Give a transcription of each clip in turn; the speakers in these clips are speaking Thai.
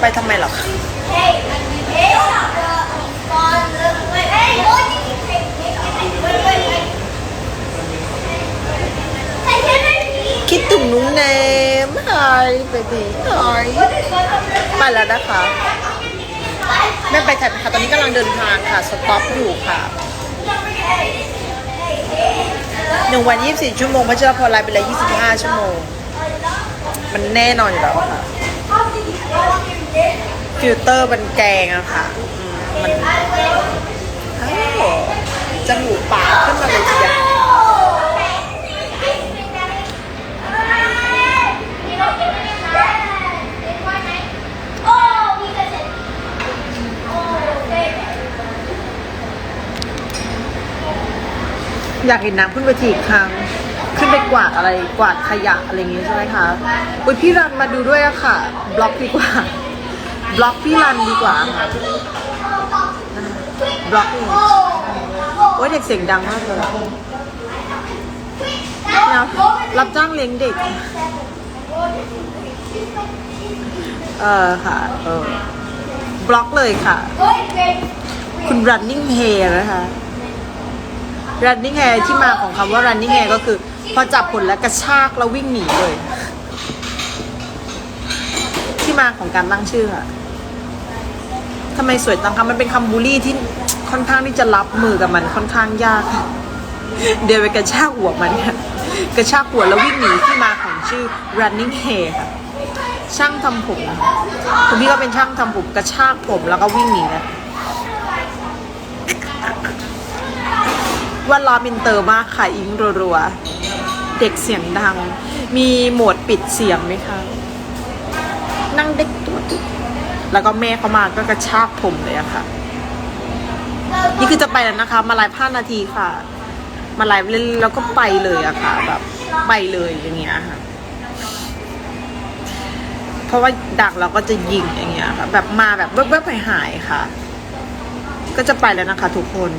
ไปทำไมหรอคะคิดถึงนุ้งเนมไฮเบบี้ไฮไปแล้วนะคะแม่ไปกันค่ะ ตอนนี้กำลังเดินทางค่ะ สต็อปอยู่ค่ะหนึ่งวันยี่สิบสี่ชั่วโมงพัชรพลไลน์ไปเลยยี่สิบห้าชั่วโมง มันแน่นอนอยู่แล้วค่ะ ฟิลเตอร์มันแกงอะค่ะอืมมันอ้าวจมูกปากขึ้นมาเลยทีเดียวอยากเห็นน้ำขึ้นไปทีอีกครั้ง ขึ้นไปกวาดอะไร กวาดขยะอะไรอย่างงี้ใช่ไหมคะ อุ้ยพี่รันมาดูด้วยอะค่ะ บล็อกดีกว่า บล็อกพี่รันดีกว่าบล็อกเลยโอ้ยเด็กเสียงดังมากเลยนะรับจ้างเลี้ยงเด็ก เออค่ะ เออบล็อกเลยค่ะ คุณ running hair นะคะ running hair ที่มาของคำว่า running hair ก็คือ พอจับผลแล้วกระชากแล้ววิ่งหนีเลย ที่มาของการตั้งชื่อค่ะ ทำไมสวยจังคะมันเป็นคำบูลลี่ที่ค่อนข้างที่จะรับมือกับมันค่อนข้างยากค่ะเดินไปกระชากหัวมันค่ะกระชากหัวแล้ววิ่งหนีที่มาของชื่อ running hair ค่ะช่างทำผมคุณพี่ก็เป็นช่างทำผมกระชากผมแล้วก็วิ่งหนีนะว่าล้อมินเตอร์มากค่ะอิงรัวๆ เด็กเสียงดัง มีโหมดปิดเสียงไหมคะ นั่งเด็กตัวตุ๊ แล้วก็แม่เขามาก็กระชากผมเลยอะค่ะ นี่คือจะไปแล้วนะคะ มาไลฟ์ห้านาทีค่ะ มาไลฟ์เล่นแล้วก็ไปเลยอะค่ะ แบบไปเลยอย่างเงี้ยค่ะ เพราะว่าดักเราก็จะยิงอย่างเงี้ยค่ะ แบบมาแบบแวบๆหายๆค่ะ ก็จะไปแล้วนะคะ ทุกคน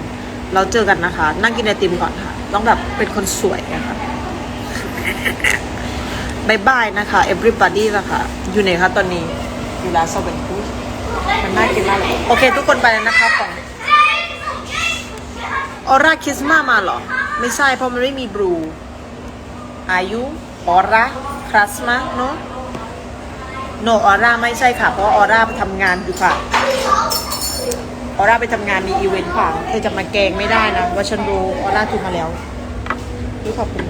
เราเจอกันนะคะ นั่งกินไอติมก่อนค่ะ ต้องแบบเป็นคนสวยนะคะบายบายนะคะ everybody นะคะ อยู่ไหนคะตอนนี้ อยู่ร้านซอเวนคู มันน่ากินมากเลยโอเค ทุกคนไปแล้วนะคะของออร่าคิสมามาเหรอ ไม่ใช่เพราะมันไม่มีบลูอายุออร่าครัสมาเนาะโนออร่าไม่ใช่ค่ะ เพราะออร่าไปทำงานอยู่ค่ะออร่าไปทำงานมีอีเวนต์ค่ะเธอจะมาแกงไม่ได้นะว่าฉันรู้ออร่าถูกมาแล้วดูขอบคุณ